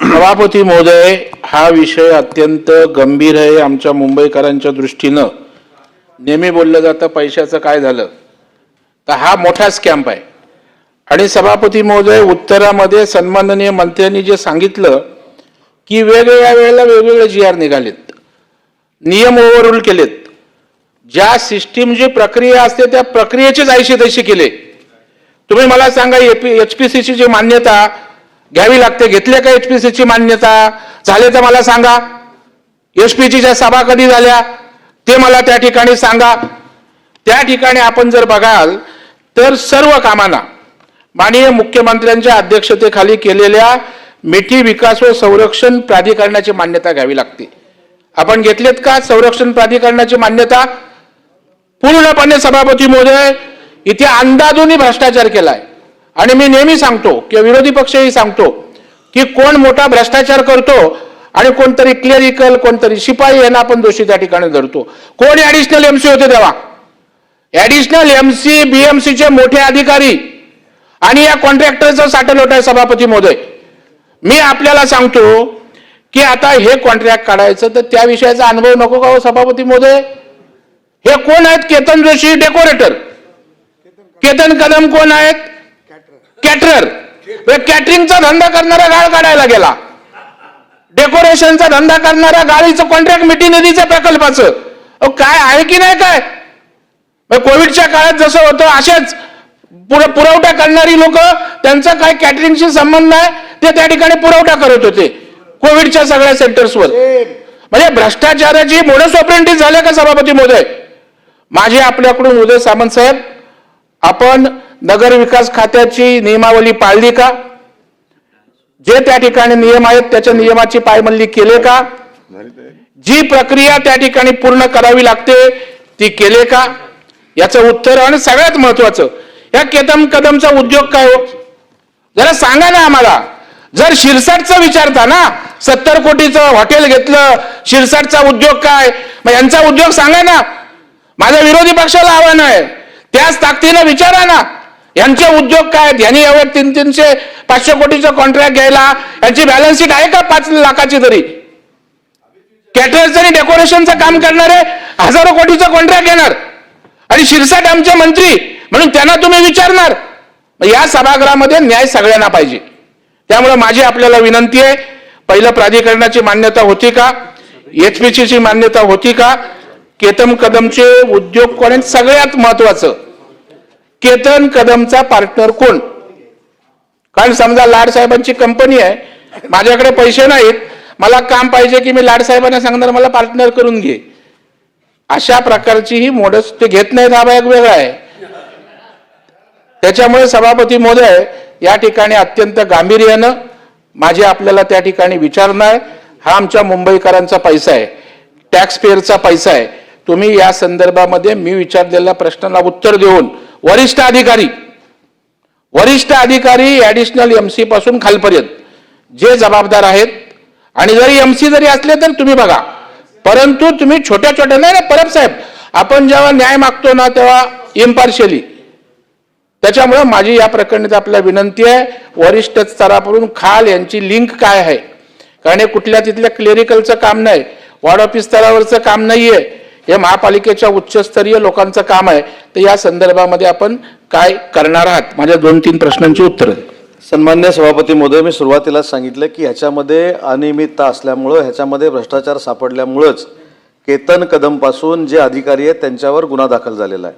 सभापती महोदय हा विषय अत्यंत गंभीर आहे आमच्या मुंबईकरांच्या दृष्टीनं. नेहमी बोललं जातं पैशाचं काय झालं? तर हा मोठा स्कॅम्प आहे. आणि सभापती महोदय उत्तरामध्ये सन्माननीय मंत्र्यांनी जे सांगितलं की वेगवेगळ्या वेळेला वेगवेगळे जी आर निघालेत. नियम ओव्हररूल केलेत. ज्या सिस्टीम जी प्रक्रिया असते त्या प्रक्रियेचीच ऐशी तशी केले. तुम्ही मला सांगा एच पी ची जी मान्यता घ्यावी लागते. घेतले का एच पी ची मान्यता? झाले तर मला सांगा. एच च्या सभा कधी झाल्या ते मला त्या ठिकाणी सांगा. त्या ठिकाणी आपण जर बघाल तर सर्व कामांना माननीय मुख्यमंत्र्यांच्या अध्यक्षतेखाली केलेल्या मिठी विकास व संरक्षण प्राधिकरणाची मान्यता घ्यावी लागते. आपण घेतलेत का संरक्षण प्राधिकरणाची मान्यता? पूर्णपणे सभापती महोदय इथे अंदाजूनही भ्रष्टाचार केलाय. आणि मी नेहमी सांगतो किंवा विरोधी पक्षही सांगतो की कोण मोठा भ्रष्टाचार करतो आणि कोणतरी क्लेरिकल कोणतरी शिपाई यांना आपण दोषी त्या ठिकाणी धरतो. कोण ऍडिशनल एमसी होते तेव्हा? ऍडिशनल एमसी बीएमसीचे मोठे अधिकारी आणि या कॉन्ट्रॅक्टरचं साठलोट आहे सभापती महोदय. मी आपल्याला सांगतो की आता हे कॉन्ट्रॅक्ट काढायचं तर त्या विषयाचा अनुभव नको का हो सभापती महोदय? हे कोण आहेत? केतन जोशी डेकोरेटर केतन कदम कोण आहेत? कॅटरर. म्हणजे कॅटरिंगचा धंदा करणारा गाळ काढायला गेला. डेकोरेशनचा धंदा करणाऱ्या गाडीचं कॉन्ट्रॅक्ट मिटी निधीच्या प्रकल्पाचं. अहो, काय आहे की नाही काय? म्हणजे कोविडच्या काळात जसं होतं असेच पुर पुरवठा करणारी लोक त्यांचा काय कॅटरिंगशी संबंध आहे ते त्या ठिकाणी पुरवठा करत होते. कोविडच्या सगळ्या सेंटर्सवर म्हणजे भ्रष्टाचाराची मोडस ऑपरेंटी झाल्या का सभापती मोदय माझी आपल्याकडून उदय सामंत साहेब आपण नगर विकास खात्याची नियमावली पाळली का? जे त्या ठिकाणी नियम आहेत त्याच्या नियमाची पायमल्ली केले का? जी प्रक्रिया त्या ठिकाणी पूर्ण करावी लागते ती केले का? याचं उत्तर आणि सगळ्यात महत्वाचं या केतम कदमचा उद्योग काय हो? जरा सांगा ना आम्हाला. जर शिरसाटचं विचारता ना सत्तर कोटीचं हॉटेल घेतलं शिरसाटचा उद्योग काय? मग यांचा उद्योग सांगा ना. माझ्या विरोधी पक्षाला आव्हान आहे. त्याच ताकदीनं विचारा ना. यांचे उद्योग काय आहेत? यांनी यावर तीन तीनशे पाचशे कोटीचं कॉन्ट्रॅक्ट घ्यायला. यांची बॅलन्स शीट आहे का पाच लाखाची तरी? कॅटरर्स आणि डेकोरेशनचं काम करणारे हजारो कोटीचं कॉन्ट्रॅक्ट घेणार. आणि शिरसाट आमचे मंत्री म्हणून त्यांना तुम्ही विचारणार. या सभागृहामध्ये न्याय सगळ्यांना पाहिजे. त्यामुळे माझी आपल्याला विनंती आहे पहिलं प्राधिकरणाची मान्यता होती का? एचपीसीची मान्यता होती का? केतम कदमचे उद्योग कोण सगळ्यात महत्वाचं. केतन कदमचा पार्टनर कोण? कारण समजा लाड साहेबांची कंपनी आहे माझ्याकडे पैसे नाहीत मला काम पाहिजे की मी लाड साहेबांना सांगणार मला पार्टनर करून घे. अशा प्रकारची ही मोडस ते घेत नाहीत हा एक वेगळा आहे. त्याच्यामुळे सभापती महोदय या ठिकाणी अत्यंत गांभीर्यानं माझे आपल्याला त्या ठिकाणी विचारणं आहे हा आमच्या मुंबईकरांचा पैसा आहे टॅक्स पेअरचा पैसा आहे. तुम्ही या संदर्भामध्ये मी विचारलेल्या प्रश्नाला उत्तर देऊन वरिष्ठ अधिकारी वरिष्ठ अधिकारी ॲडिशनल एम सी पासून खालपर्यंत जे जबाबदार आहेत आणि जरी एम सी जरी असले तर तुम्ही बघा परंतु तुम्ही छोट्या छोट्या नाही ना परब साहेब आपण जेव्हा न्याय मागतो ना तेव्हा इम्पार्शियली त्याच्यामुळे माझी या प्रकरणी आपल्याला विनंती आहे वरिष्ठ स्तरावरून खाल यांची लिंक काय आहे? कारण हे कुठल्या तिथल्या क्लेरिकलचं काम नाही वॉर्ड ऑफिस स्तरावरचं काम नाही आहे हे महापालिकेच्या उच्चस्तरीय लोकांचं काम आहे तर या संदर्भामध्ये आपण काय करणार आहात? माझ्या दोन तीन प्रश्नांची उत्तरं. सन्मान्य सभापती महोदय मी सुरुवातीला सांगितलं की ह्याच्यामध्ये अनियमितता असल्यामुळं ह्याच्यामध्ये भ्रष्टाचार सापडल्यामुळंच केतन कदमपासून जे अधिकारी आहेत त्यांच्यावर गुन्हा दाखल झालेला आहे.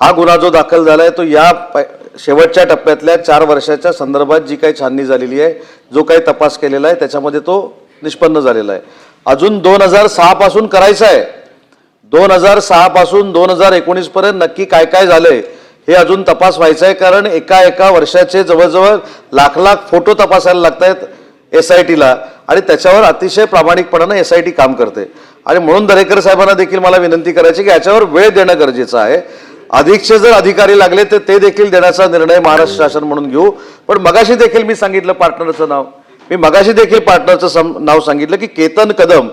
हा गुन्हा जो दाखल झाला आहे तो या पै- शेवटच्या टप्प्यातल्या चार वर्षाच्या संदर्भात जी काही छाननी झालेली आहे जो काही तपास केलेला आहे त्याच्यामध्ये तो निष्पन्न झालेला आहे. अजून दोन हजार सहापासून करायचा आहे. दोन हजार सहा पासून दोन हजार एकोणीस पर्यंत नक्की काय काय झालंय हे अजून तपास व्हायचं आहे कारण एका एका वर्षाचे जवळजवळ लाख लाख फोटो तपासायला लागत आहेत एस आय टीला आणि त्याच्यावर अतिशय प्रामाणिकपणानं एस आय टी काम करते आणि म्हणून दरेकर साहेबांना देखील मला विनंती करायची की याच्यावर वेळ देणं गरजेचं आहे. अधिकचे जर अधिकारी लागले तर ते देखील देण्याचा निर्णय महाराष्ट्र शासन म्हणून घेऊ. पण मगाशी देखील मी सांगितलं पार्टनरचं नाव. मी मगाशी देखील पार्टनरचं सम- नाव सांगितलं की केतन कदम.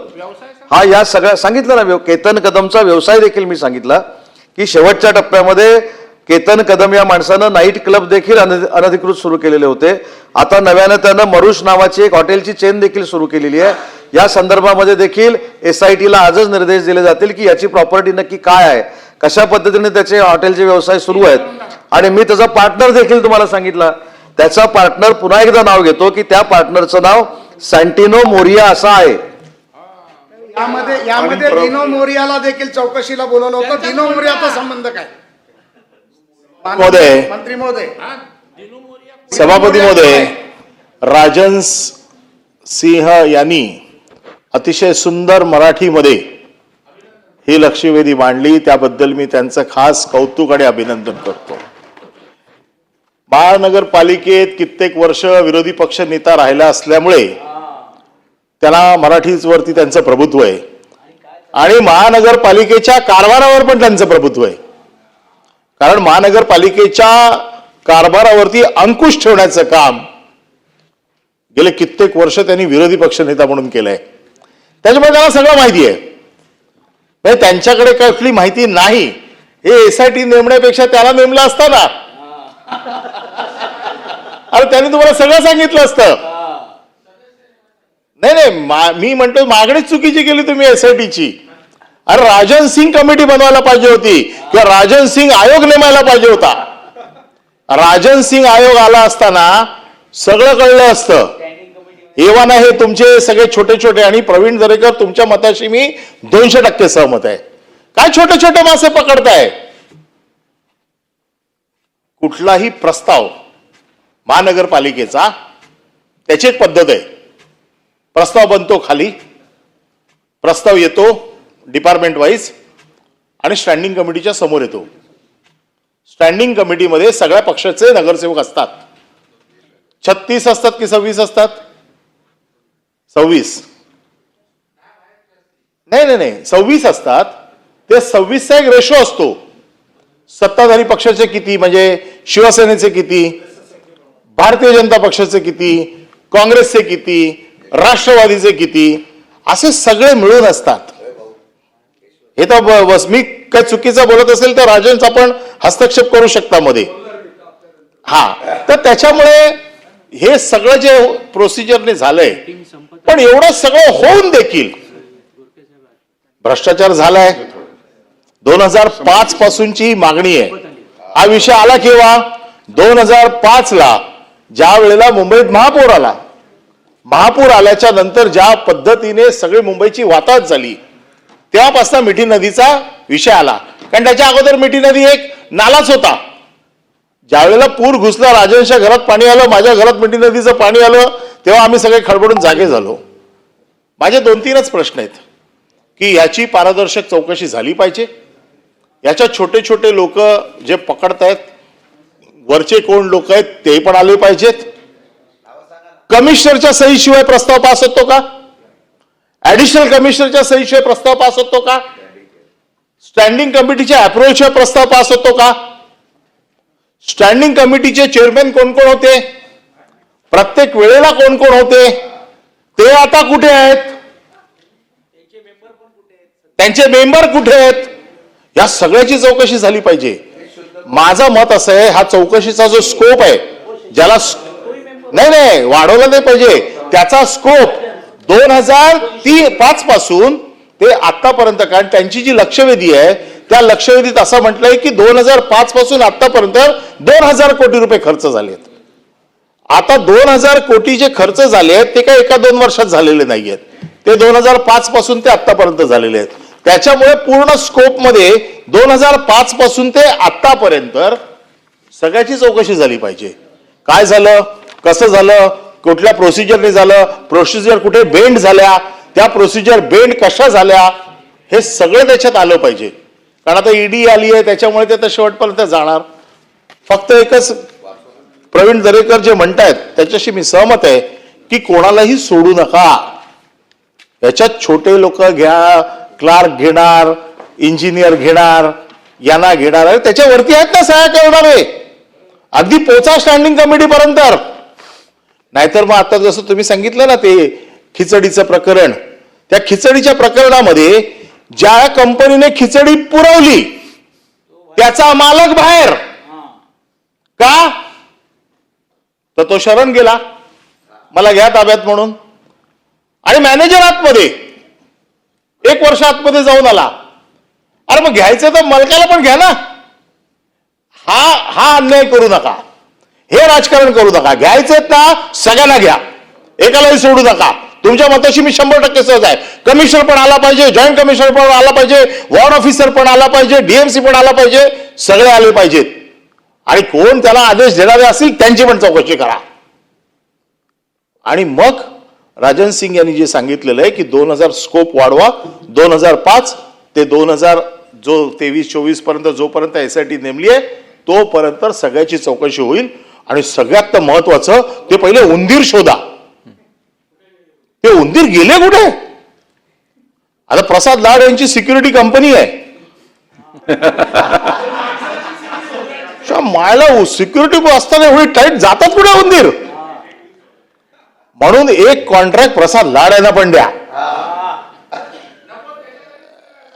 हा या सगळ्या सांगितलं ना केतन कदमचा व्यवसाय देखील मी सांगितला की शेवटच्या टप्प्यामध्ये केतन कदम या माणसानं नाईट क्लब देखील अन- अनधिकृत सुरू केलेले होते. आता नव्यानं त्यानं मरुष नावाची एक हॉटेलची चेन देखील सुरू केलेली आहे. या संदर्भामध्ये देखील एस आय टीला आजच निर्देश दिले जातील की याची प्रॉपर्टी नक्की काय आहे कशा पद्धतीने त्याचे हॉटेलचे व्यवसाय सुरू आहेत. आणि मी त्याचा पार्टनर देखील तुम्हाला सांगितला. त्याचा पार्टनर पुन्हा एकदा नाव घेतो की त्या पार्टनरचं नाव सँटिनो मोरिया असं आहे. यामध्ये यामध्ये दिनो मोरियाला देखील चौकशीला बोलवलं होतं. दिनो मोरियाचा संबंध काय? महोदय. मंत्री महोदय. सभापती महोदय राजन सिंह यांनी अतिशय सुंदर मराठीमध्ये ही लक्षवेधी मांडली. त्याबद्दल मी त्यांचं खास कौतुक आणि अभिनंदन करतो. महानगरपालिकेत कित्येक वर्ष विरोधी पक्ष नेता राहिला असल्यामुळे त्यांना मराठीवरती त्यांचं प्रभुत्व आहे. आणि महानगरपालिकेच्या कारभारावर पण त्यांचं प्रभुत्व आहे. कारण महानगरपालिकेच्या कारभारावरती अंकुश ठेवण्याचं काम गेले कित्येक वर्ष त्यांनी विरोधी पक्षनेता म्हणून केलंय. त्याच्यामुळे त्यांना सगळं माहिती आहे. म्हणजे त्यांच्याकडे कसली माहिती नाही. हे एस आय टी नेमण्यापेक्षा त्याला नेमलं असतं ना. अरे त्यांनी तुम्हाला सगळं सांगितलं असतं. नाही नाही मा- मी म्हणतो मागणीच चुकीची केली तुम्ही एस अरे राजन सिंग कमिटी बनवायला पाहिजे होती किंवा राजन सिंग आयोग नेमायला पाहिजे होता. राजन सिंग आयोग आला असताना सगळं कळलं असतं. एव्हाना हे तुमचे सगळे छोटे छोटे आणि प्रवीण दरेकर तुमच्या मताशी मी दोनशे टक्के सहमत आहे. काय छोटे छोटे मासे पकडताय? कुठलाही प्रस्ताव महानगरपालिकेचा त्याची एक पद्धत आहे. प्रस्ताव बनतो खाली. प्रस्ताव येतो डिपार्टमेंट वाईज आणि स्टँडिंग कमिटीच्या समोर येतो. स्टँडिंग कमिटीमध्ये सगळ्या पक्षाचे नगरसेवक असतात. छत्तीस असतात की सव्वीस असतात? सव्वीस. नाही नाही नाही. सव्वीस असतात. ते सव्वीसचा एक रेशो असतो. सत्ताधारी पक्षाचे किती? म्हणजे शिवसेनेचे किती? भारतीय जनता पक्षाचे किती? काँग्रेसचे किती? राष्ट्रवादीचे किती? असे सगळे मिळून असतात. हे तर बस मी काय चुकीचं बोलत असेल तर राजनचा पण हस्तक्षेप करू शकता मध्ये. हा तर त्याच्यामुळे हे सगळं जे प्रोसिजरने झालंय पण एवढं सगळं होऊन देखील भ्रष्टाचार झालाय. दोन हजार पाच पासूनची मागणी आहे. हा विषय आला केव्हा? दोन हजार पाच ला ज्या वेळेला मुंबईत महापौर आला. महापूर आल्याच्यानंतर ज्या पद्धतीने सगळी मुंबईची वाताहत झाली तेव्हापासून मिठी नदीचा विषय आला. कारण त्याच्या अगोदर मिठी नदी एक नालाच होता. ज्यावेळेला पूर घुसला राजांच्या घरात पाणी आलं माझ्या घरात मिठी नदीचं पाणी आलं तेव्हा आम्ही सगळे खडबडून जागे झालो. माझे दोन तीनच प्रश्न आहेत की याची पारदर्शक चौकशी झाली पाहिजे? याच्या छोटे छोटे लोक जे पकडतायत वरचे कोण लोक आहेत ते पण आले पाहिजेत. कमिशनरच्या सहीशिवाय प्रस्ताव पास होतो का? ऍडिशनल कमिशनरच्या सहीशिवाय प्रस्ताव पास होतो का? स्टँडिंग कमिटीच्या अप्रोचशिवाय प्रस्ताव पास होतो का? स्टँडिंग कमिटीचे चेअरमॅन कोण कोण होते? प्रत्येक वेळेला कोण कोण होते? ते आता कुठे आहेत? त्यांचे मेंबर कुठे आहेत? या सगळ्याची चौकशी झाली पाहिजे. माझं मत असं आहे हा चौकशीचा जो स्कोप आहे ज्याला नाही नाही वाढवलं नाही पाहिजे. त्याचा स्कोप दोन हजार ती पाच पासून ते आतापर्यंत कारण त्यांची जी लक्षवेधी आहे त्या लक्षवेधीत असं म्हटलंय की दोन हजार पाच पासून आतापर्यंत दोन हजार कोटी रुपये खर्च झालेत. आता दोन हजार कोटी जे खर्च झाले आहेत ते काय एका दोन वर्षात झालेले नाही आहेत ते दोन हजार पाच पासून ते आतापर्यंत झालेले आहेत. त्याच्यामुळे पूर्ण स्कोपमध्ये दोन हजार पाच पासून ते आतापर्यंत सगळ्याची चौकशी झाली पाहिजे. काय झालं? कसं झालं कुठल्या प्रोसिजरने झालं प्रोसिजर कुठे बेंड झाल्या त्या प्रोसिजर बेंड कशा झाल्या हे सगळं त्याच्यात आलं पाहिजे. कारण आता ईडी आली आहे त्याच्यामुळे ते तर शेवटपर्यंत जाणार. फक्त एकच प्रवीण दरेकर जे म्हणतायत त्याच्याशी मी सहमत आहे की कोणालाही सोडू नका. याच्यात छोटे लोक घ्या क्लार्क घेणार इंजिनियर घेणार यांना घेणार. त्याच्यावरती आहेत ना सहाय्य करणारे. अगदी पोचा स्टँडिंग कमिटीपर्यंत पर्यंत. नाहीतर मग आता जसं तुम्ही सांगितलं ना ते खिचडीचं प्रकरण त्या खिचडीच्या प्रकरणामध्ये ज्या कंपनीने खिचडी पुरवली त्याचा मालक बाहेर. का? तर तो शरण गेला. मला घ्या ताब्यात म्हणून. आणि मॅनेजर आतमध्ये एक वर्ष आतमध्ये जाऊन आला. अरे मग घ्यायचं तर मलकाला पण घ्या ना. हा हा अन्याय करू नका. हे राजकारण करू नका. घ्यायचेत ना सगळ्यांना घ्या. एकालाही सोडू नका. तुमच्या मताशी मी शंभर टक्के सहज आहे. कमिशनर पण आला पाहिजे जॉईंट कमिशनर पण आला पाहिजे वॉर्ड ऑफिसर पण आला पाहिजे डीएमसी पण आला पाहिजे सगळे आले पाहिजेत. आणि कोण त्याला आदेश देणारे असतील त्यांची पण चौकशी करा. आणि मग राजन सिंग यांनी जे सांगितलेलं आहे की दोन हजार स्कोप वाढवा. दोन हजार पाच ते दोन हजार जो तेवीस चोवीसपर्यंत जोपर्यंत एस आय टी नेमली आहे तोपर्यंत सगळ्याची चौकशी होईल. आणि सगळ्यात महत्वाचं ते पहिले उंदीर शोधा. ते उंदीर गेले कुठे? आता प्रसाद लाड यांची सिक्युरिटी कंपनी आहे. मायला सिक्युरिटी असताना एवढी टाईट जातात कुठे उंदीर? म्हणून एक कॉन्ट्रॅक्ट प्रसाद लाड यांना पण द्या.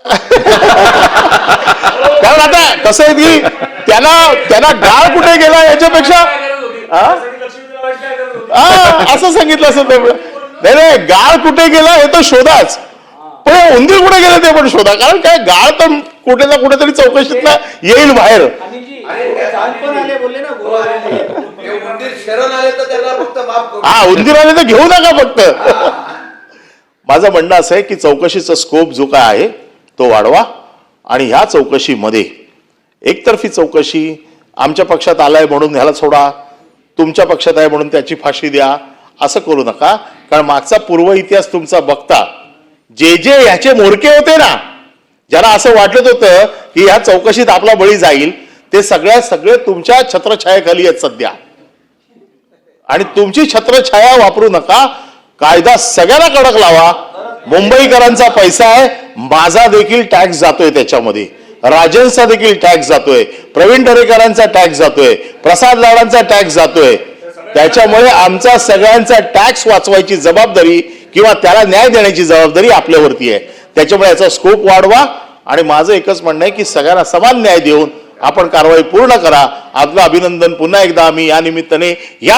कारण आता कसं आहे की त्यांना त्यांना गाळ कुठे गेला याच्यापेक्षा? असं सांगितलं असं नाही नाही गाळ कुठे गेला हे तर शोधाच. पण उंदीर कुठे गेले ते पण शोधा. कारण काय गाळ तर कुठे ना कुठेतरी चौकशीत येईल बाहेर. आले हा उंदीराने तर घेऊ नका फक्त. माझं म्हणणं असं आहे की चौकशीचा स्कोप जो काय आहे तो वाढवा. आणि ह्या चौकशीमध्ये एकतर्फी चौकशी आमच्या पक्षात आलाय म्हणून ह्याला सोडा तुमच्या पक्षात आहे म्हणून त्याची फाशी द्या असं करू नका. कारण मागचा पूर्व इतिहास तुमचा बघता. जे जे ह्याचे मोरके होते ना ज्यांना असं वाटत होतं की ह्या चौकशीत आपला बळी जाईल ते सगळ्या सगळे तुमच्या छत्रछायाखाली आहेत सध्या. आणि तुमची छत्रछाया वापरू नका. कायदा सगळ्यांना कडक लावा. मुंबईकरांचा पैसा आहे. माझा देखील टॅक्स जातोय त्याच्यामध्ये. राजनचा देखील टॅक्स जातोय. प्रवीण दरेकरांचा टॅक्स जातोय. प्रसाद लाडांचा टॅक्स जातोय. त्याच्यामुळे आमचा सगळ्यांचा टॅक्स वाचवायची जबाबदारी किंवा त्याला न्याय देण्याची जबाबदारी आपल्यावरती आहे. त्याच्यामुळे याचा स्कोप वाढवा आणि माझं एकच म्हणणं आहे की सगळ्यांना समान न्याय देऊन आपण कारवाई पूर्ण करा. आपलं अभिनंदन पुन्हा एकदा आम्ही या निमित्ताने या